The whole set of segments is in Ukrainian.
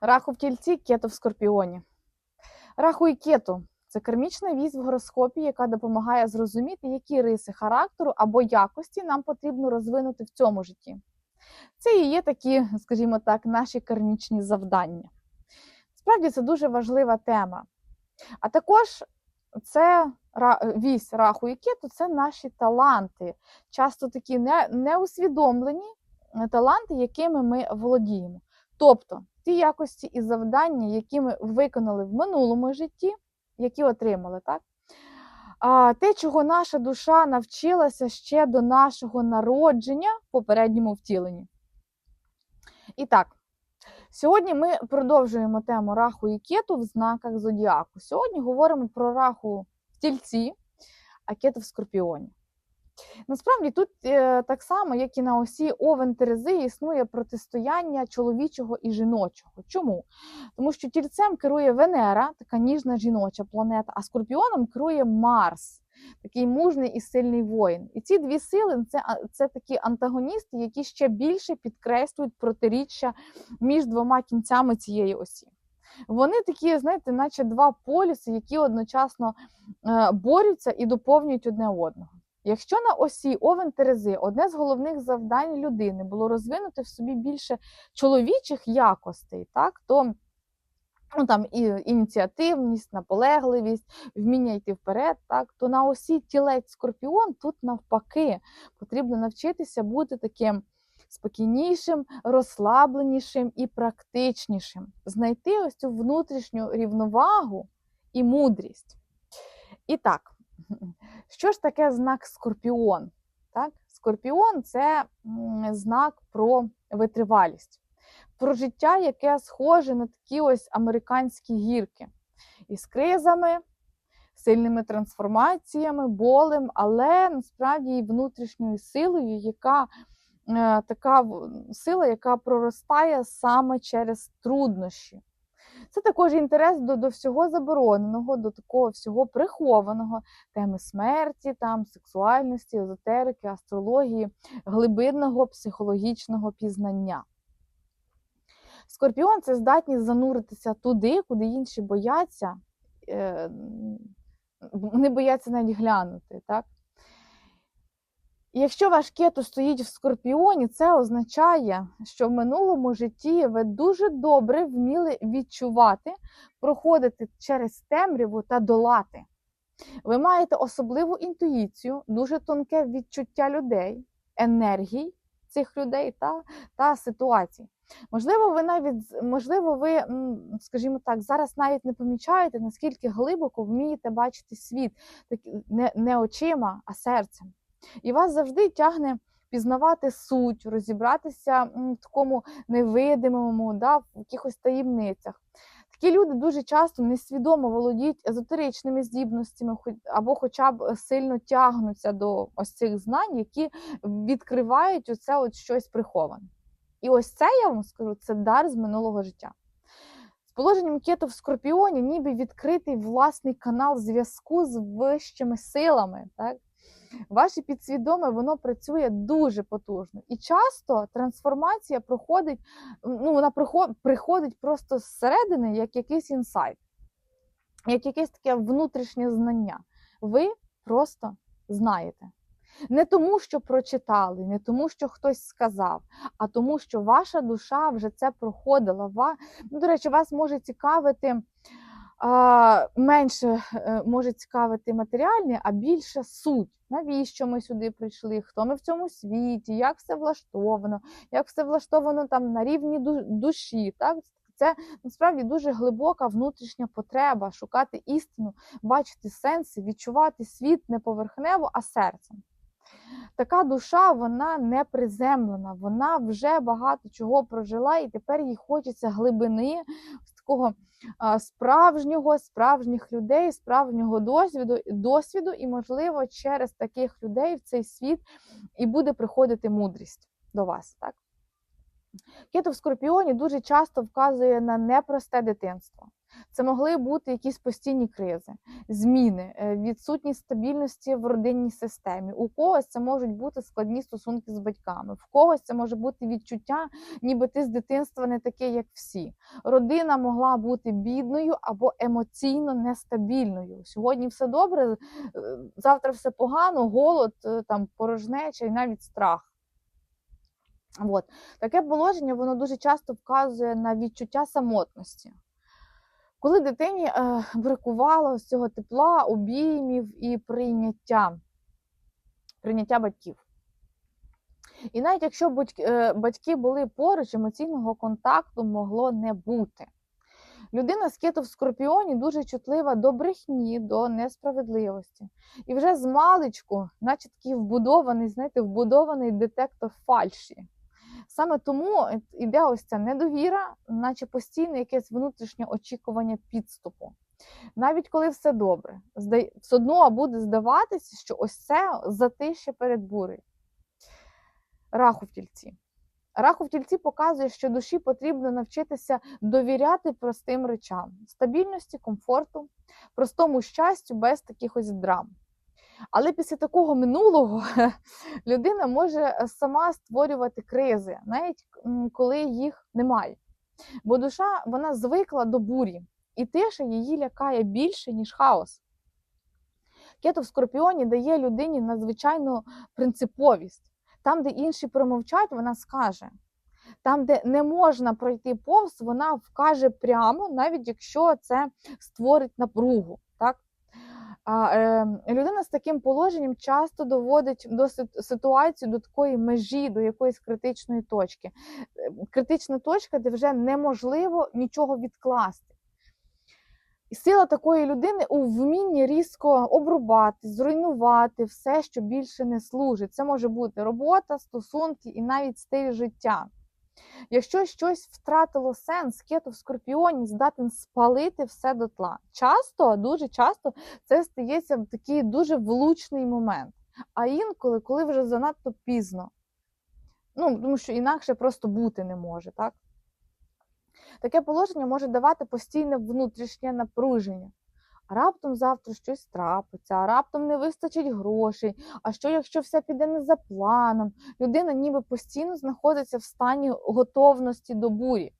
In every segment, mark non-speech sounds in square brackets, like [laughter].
Раху в тільці, кето в скорпіоні. Раху і кето це кармічна вісь в гороскопі, яка допомагає зрозуміти, які риси характеру або якості нам потрібно розвинути в цьому житті. Це і є такі, скажімо так, наші кармічні завдання. Справді це дуже важлива тема. А також це вісь раху і кету це наші таланти, часто такі неусвідомлені е, таланти, якими ми володіємо. Тобто ті якості і завдання, які ми виконали в минулому житті, які отримали, так? А те, чого наша душа навчилася ще до нашого народження в попередньому втіленні. І так, сьогодні ми продовжуємо тему раху і кету в знаках зодіаку. Сьогодні говоримо про раху в тільці, а кету в скорпіоні. Насправді тут е, так само, як і на осі Овен Терези, існує протистояння чоловічого і жіночого. Чому? Тому що тільцем керує Венера, така ніжна жіноча планета, а скорпіоном керує Марс, такий мужний і сильний воїн. І ці дві сили це, це такі антагоністи, які ще більше підкреслюють протиріччя між двома кінцями цієї осі. Вони такі, знаєте, наче два полюси, які одночасно е, борються і доповнюють одне одного. Якщо на осі Овен Терези одне з головних завдань людини було розвинути в собі більше чоловічих якостей, так, то ну, там, і ініціативність, наполегливість, вміння йти вперед, так, то на осі тілець скорпіон тут навпаки потрібно навчитися бути таким спокійнішим, розслабленішим і практичнішим, знайти ось цю внутрішню рівновагу і мудрість. І так, [laughs] що ж таке знак Скорпіон? Так? Скорпіон це знак про витривалість, про життя, яке схоже на такі ось американські гірки із кризами, сильними трансформаціями, болем, але насправді і внутрішньою силою, яка е, така сила, яка проростає саме через труднощі. Це також інтерес до, до всього забороненого, до такого всього прихованого, теми смерті, там, сексуальності, езотерики, астрології, глибинного психологічного пізнання. Скорпіон це здатність зануритися туди, куди інші бояться, е, вони бояться навіть глянути. Так? Якщо ваш кету стоїть в скорпіоні, це означає, що в минулому житті ви дуже добре вміли відчувати, проходити через темряву та долати. Ви маєте особливу інтуїцію, дуже тонке відчуття людей, енергій цих людей та, та ситуацій. Можливо, ви навіть можливо, ви, скажімо так, зараз навіть не помічаєте, наскільки глибоко вмієте бачити світ, не, не очима, а серцем. І вас завжди тягне пізнавати суть, розібратися в такому невидимому, да, в якихось таємницях. Такі люди дуже часто несвідомо володіють езотеричними здібностями, або хоча б сильно тягнуться до ось цих знань, які відкривають оце от щось приховане. І ось це я вам скажу, це дар з минулого життя. З положенням кету в скорпіоні, ніби відкритий власний канал зв'язку з вищими силами. Так? Ваше підсвідоме воно працює дуже потужно. І часто трансформація проходить, ну, вона приходить просто зсередини, як якийсь інсайт, як якесь таке внутрішнє знання. Ви просто знаєте. Не тому, що прочитали, не тому, що хтось сказав, а тому, що ваша душа вже це проходила. Ну, до речі, вас може цікавити менше е, може цікавити матеріальне, а більше суть. Навіщо ми сюди прийшли? Хто ми в цьому світі? Як все влаштовано? Як все влаштовано там на рівні душі? Так? Це насправді дуже глибока внутрішня потреба шукати істину, бачити сенси, відчувати світ не поверхнево, а серцем. Така душа, вона не приземлена, вона вже багато чого прожила, і тепер їй хочеться глибини такого справжнього, справжніх людей, справжнього досвіду, досвіду, і, можливо, через таких людей в цей світ і буде приходити мудрість до вас. Так? Кето в скорпіоні дуже часто вказує на непросте дитинство. Це могли бути якісь постійні кризи, зміни, е, відсутність стабільності в родинній системі. У когось це можуть бути складні стосунки з батьками, в когось це може бути відчуття, ніби ти з дитинства не такий, як всі. Родина могла бути бідною або емоційно нестабільною. Сьогодні все добре, е, завтра все погано, голод, е, там порожнеча і навіть страх. От. Таке положення воно дуже часто вказує на відчуття самотності. Коли дитині е, бракувало цього тепла, обіймів і прийняття, прийняття батьків. І навіть якщо е, батьки були поруч, емоційного контакту могло не бути. Людина з кету в скорпіоні дуже чутлива до брехні, до несправедливості. І вже з маличку, наче такий вбудований, знаєте, вбудований детектор фальші. Саме тому йде ось ця недовіра, наче постійне якесь внутрішнє очікування підступу. Навіть коли все добре, все одно буде здаватися, що ось це затище перед бурею. Раху в тільці. Раху в тільці показує, що душі потрібно навчитися довіряти простим речам, стабільності, комфорту, простому щастю без таких ось драм. Але після такого минулого [laughs] людина може сама створювати кризи, навіть коли їх немає. Бо душа вона звикла до бурі, і тиша її лякає більше, ніж хаос. Кето в скорпіоні дає людині надзвичайну принциповість. Там, де інші промовчать, вона скаже. Там, де не можна пройти повз, вона вкаже прямо, навіть якщо це створить напругу. А е, людина з таким положенням часто доводить до ситуацію до такої межі, до якоїсь критичної точки. Е, критична точка, де вже неможливо нічого відкласти. І сила такої людини у вмінні різко обрубати, зруйнувати все, що більше не служить. Це може бути робота, стосунки і навіть стиль життя. Якщо щось втратило сенс, кето в скорпіоні здатен спалити все дотла. Часто, дуже часто це стається в такий дуже влучний момент. А інколи, коли вже занадто пізно. Ну, тому що інакше просто бути не може, так? Таке положення може давати постійне внутрішнє напруження. Раптом завтра щось трапиться, а раптом не вистачить грошей. А що, якщо все піде не за планом? Людина ніби постійно знаходиться в стані готовності до бурі.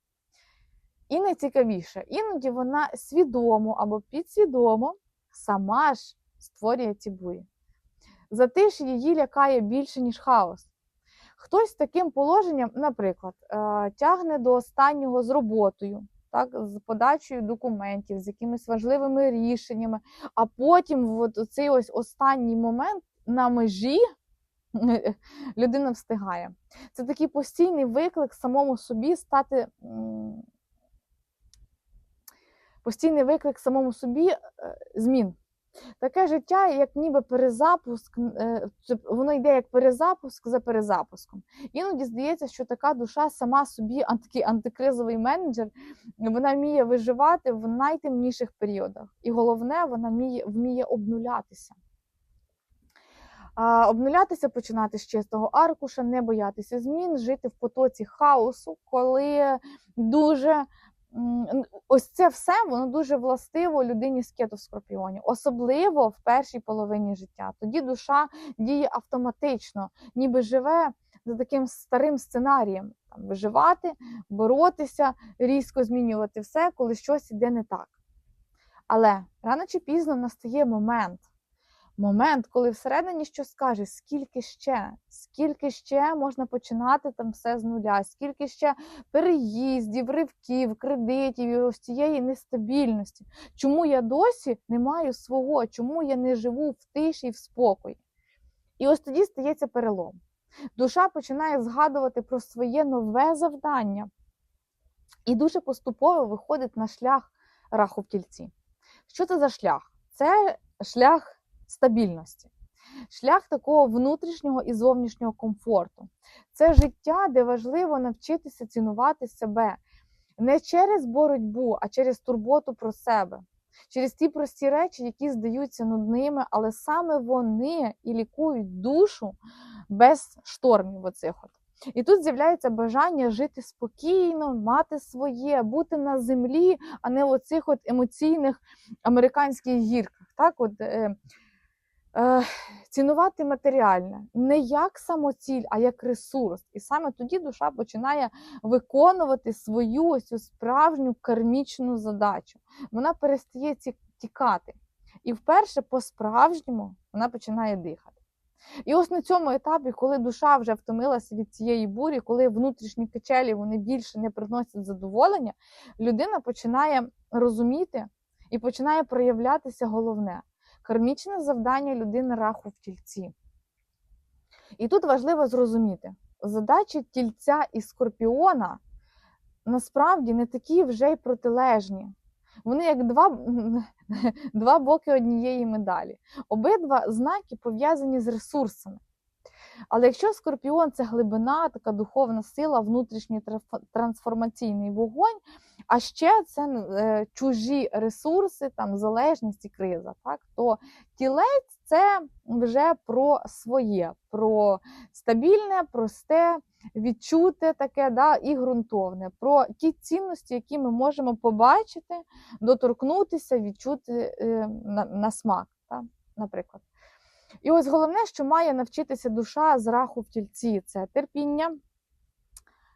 І найцікавіше, іноді вона свідомо або підсвідомо сама ж створює ці бурі. Затиш її лякає більше, ніж хаос. Хтось з таким положенням, наприклад, е, тягне до останнього з роботою, так, з подачею документів, з якимись важливими рішеннями, а потім от цей ось останній момент на межі [laughs] людина встигає. Це такий постійний виклик самому собі стати. Постійний виклик самому собі е, змін. Таке життя, як ніби перезапуск, е, воно йде як перезапуск за перезапуском. Іноді здається, що така душа сама собі такий антикризовий менеджер, вона вміє виживати в найтемніших періодах. І головне, вона вміє, вміє обнулятися. Обнулятися, починати з чистого аркуша, не боятися змін, жити в потоці хаосу, коли дуже ось це все воно дуже властиво людині з кето в скорпіоні, особливо в першій половині життя. Тоді душа діє автоматично, ніби живе за таким старим сценарієм: там виживати, боротися, різко змінювати все, коли щось іде не так. Але рано чи пізно настає момент момент, коли всередині щось скаже, скільки ще, скільки ще можна починати там все з нуля, скільки ще переїздів, ривків, кредитів і ось цієї нестабільності. Чому я досі не маю свого, чому я не живу в тиші і в спокої? І ось тоді стається перелом. Душа починає згадувати про своє нове завдання і дуже поступово виходить на шлях раху в тільці. Що це за шлях? Це шлях стабільності, шлях такого внутрішнього і зовнішнього комфорту. Це життя, де важливо навчитися цінувати себе не через боротьбу, а через турботу про себе, через ті прості речі, які здаються нудними, але саме вони і лікують душу без штормів. оцих от. І тут з'являється бажання жити спокійно, мати своє, бути на землі, а не в оцих от емоційних американських гірках. Так, от, е, цінувати матеріальне не як самоціль, а як ресурс. І саме тоді душа починає виконувати свою ось цю справжню кармічну задачу. Вона перестає тікати. І вперше по-справжньому вона починає дихати. І ось на цьому етапі, коли душа вже втомилася від цієї бурі, коли внутрішні качелі вони більше не приносять задоволення, людина починає розуміти і починає проявлятися головне кармічне завдання людини раху в тільці. І тут важливо зрозуміти, задачі тільця і скорпіона насправді не такі вже й протилежні. Вони як два, [laughs] два боки однієї медалі. Обидва знаки пов'язані з ресурсами. Але якщо скорпіон це глибина, така духовна сила, внутрішній трансформаційний вогонь, а ще це е, чужі ресурси, там залежність і криза, так то тілець це вже про своє, про стабільне, просте, відчуте таке, да, і ґрунтовне, про ті цінності, які ми можемо побачити, доторкнутися, відчути е, на, на смак, та, наприклад. І ось головне, що має навчитися душа з раху в тільці це терпіння,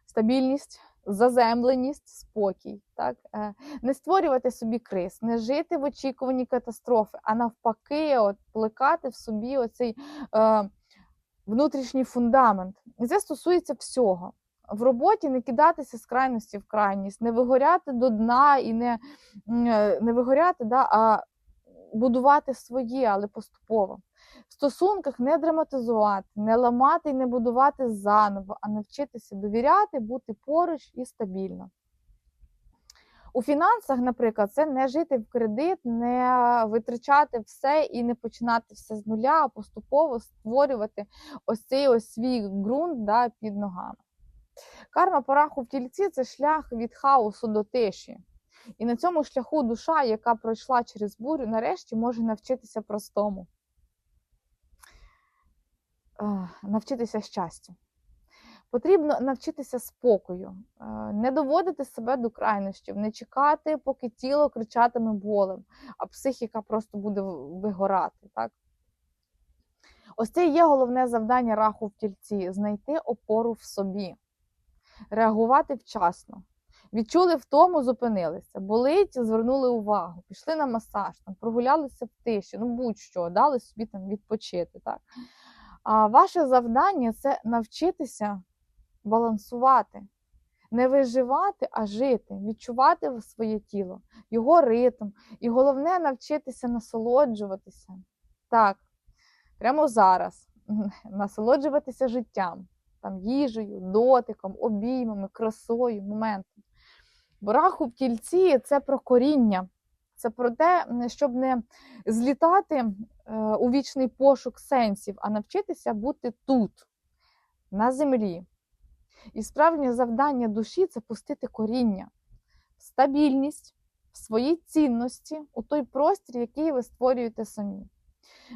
стабільність, заземленість, спокій. Так? Е, Не створювати собі криз, не жити в очікуванні катастрофи, а навпаки, от, плекати в собі оцей е, внутрішній фундамент. І це стосується всього. В роботі не кидатися з крайності в крайність, не вигоряти до дна і не, е, не вигоряти, да, а будувати своє, але поступово. В стосунках не драматизувати, не ламати і не будувати заново, а навчитися довіряти, бути поруч і стабільно. У фінансах, наприклад, це не жити в кредит, не витрачати все і не починати все з нуля, а поступово створювати ось цей ось свій ґрунт да, під ногами. Карма по раху в тільці це шлях від хаосу до тиші. І на цьому шляху душа, яка пройшла через бурю, нарешті може навчитися простому. Навчитися щастю. Потрібно навчитися спокою, е, не доводити себе до крайнощів, не чекати, поки тіло кричатиме болем, а психіка просто буде вигорати. Так? Ось це і є головне завдання раху в тільці знайти опору в собі, реагувати вчасно. Відчули втому, зупинилися, болить, звернули увагу, пішли на масаж, там, прогулялися в тиші, ну будь-що, дали собі там відпочити. Так? А ваше завдання це навчитися балансувати, не виживати, а жити, відчувати своє тіло, його ритм. І головне навчитися насолоджуватися. Так, прямо зараз, [laughs] насолоджуватися життям, там, їжею, дотиком, обіймами, красою, моментом. Бо раху в тільці це про коріння, це про те, щоб не злітати е, у вічний пошук сенсів, а навчитися бути тут, на землі. І справжнє завдання душі це пустити коріння, стабільність в своїй цінності у той простір, який ви створюєте самі.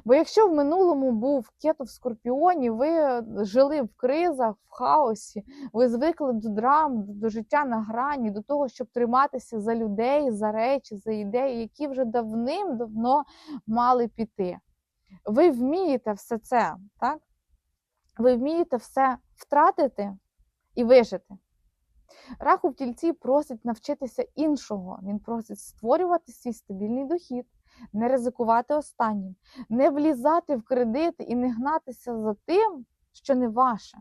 Бо якщо в минулому був кето в скорпіоні, ви жили в кризах, в хаосі, ви звикли до драм, до життя на грані, до того, щоб триматися за людей, за речі, за ідеї, які вже давним-давно мали піти. Ви вмієте все це, так? Ви вмієте все втратити і вижити. Раху в тільці просить навчитися іншого. Він просить створювати свій стабільний дохід, не ризикувати останнім, не влізати в кредити і не гнатися за тим, що не ваше.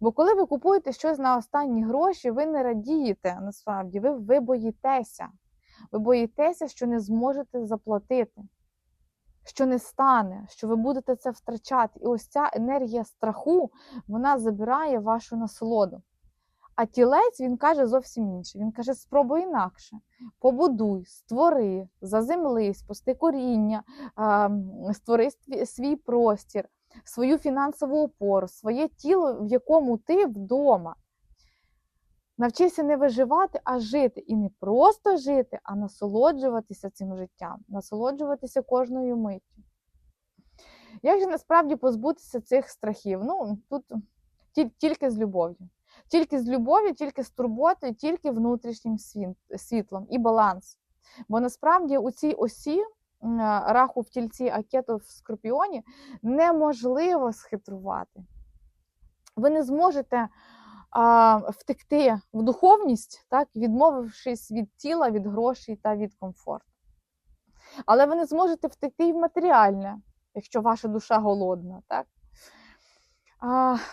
Бо коли ви купуєте щось на останні гроші, ви не радієте насправді, ви, ви боїтеся. Ви боїтеся, що не зможете заплатити, що не стане, що ви будете це втрачати. І ось ця енергія страху вона забирає вашу насолоду. А тілець він каже зовсім інше. Він каже: спробуй інакше, побудуй, створи, заземлись, пусти коріння, створи свій простір, свою фінансову опору, своє тіло, в якому ти вдома. Навчися не виживати, а жити. І не просто жити, а насолоджуватися цим життям, насолоджуватися кожною миттю. Як же насправді позбутися цих страхів? Ну, тут Тільки з любов'ю. Тільки з любов'ю, тільки з турботою, тільки внутрішнім світлом і баланс. Бо насправді у цій осі раху в тільці, а кету в скорпіоні неможливо схитрувати. Ви не зможете а, втекти в духовність, так, відмовившись від тіла, від грошей та від комфорту. Але ви не зможете втекти і в матеріальне, якщо ваша душа голодна. Так?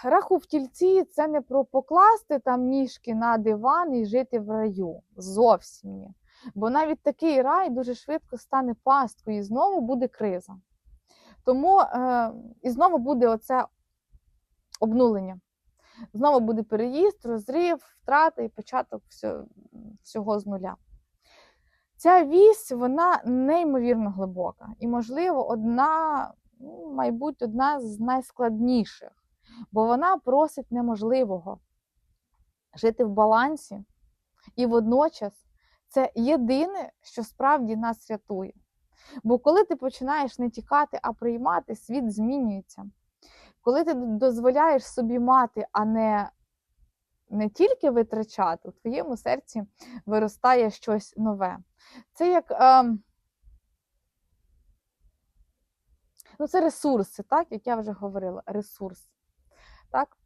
Раху в тільці це не про покласти там ніжки на диван і жити в раю. Зовсім ні. Бо навіть такий рай дуже швидко стане пасткою, і знову буде криза. Тому е, і знову буде оце обнулення. Знову буде переїзд, розрив, втрата і початок всього, всього з нуля. Ця вісь, вона неймовірно глибока. І, можливо, одна, ну, мабуть, одна з найскладніших, бо вона просить неможливого жити в балансі, і водночас це єдине, що справді нас рятує. Бо коли ти починаєш не тікати, а приймати, світ змінюється. Коли ти дозволяєш собі мати, а не, не тільки витрачати, у твоєму серці виростає щось нове. Це як е, ну, це ресурси, так, як я вже говорила, ресурс. Так?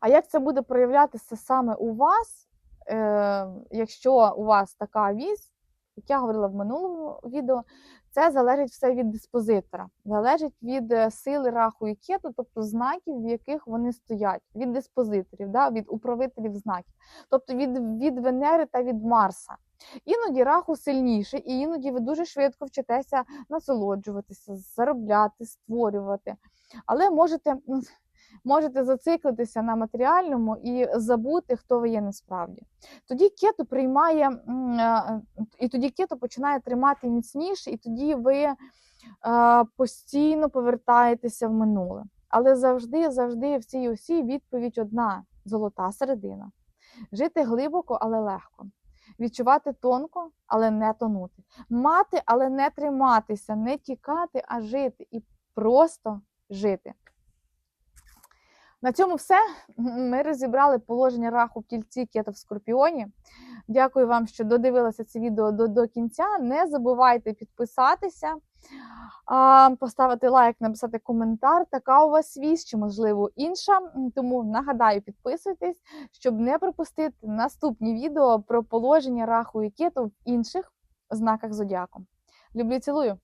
А як це буде проявлятися саме у вас, е, якщо у вас така вісь, як я говорила в минулому відео, це залежить все від диспозитора, залежить від е, сили раху і кету, тобто знаків, в яких вони стоять, від диспозиторів, да, від управителів знаків, тобто від, від Венери та від Марса. Іноді раху сильніший, і іноді ви дуже швидко вчитеся насолоджуватися, заробляти, створювати. Але можете, можете зациклитися на матеріальному і забути, хто ви є насправді. Тоді кето приймає, е, і тоді кето починає тримати міцніше, і тоді ви е, постійно повертаєтеся в минуле. Але завжди, завжди в цій осі відповідь одна золота середина. Жити глибоко, але легко. Відчувати тонко, але не тонути. Мати, але не триматися, не тікати, а жити. І просто жити. На цьому все. Ми розібрали положення раху в тільці кето в скорпіоні. Дякую вам, що додивилися це відео до, до кінця. Не забувайте підписатися, поставити лайк, написати коментар. Така у вас вість, чи, можливо, інша. Тому нагадаю, підписуйтесь, щоб не пропустити наступні відео про положення раху і кету в інших знаках зодіаку. Люблю, цілую!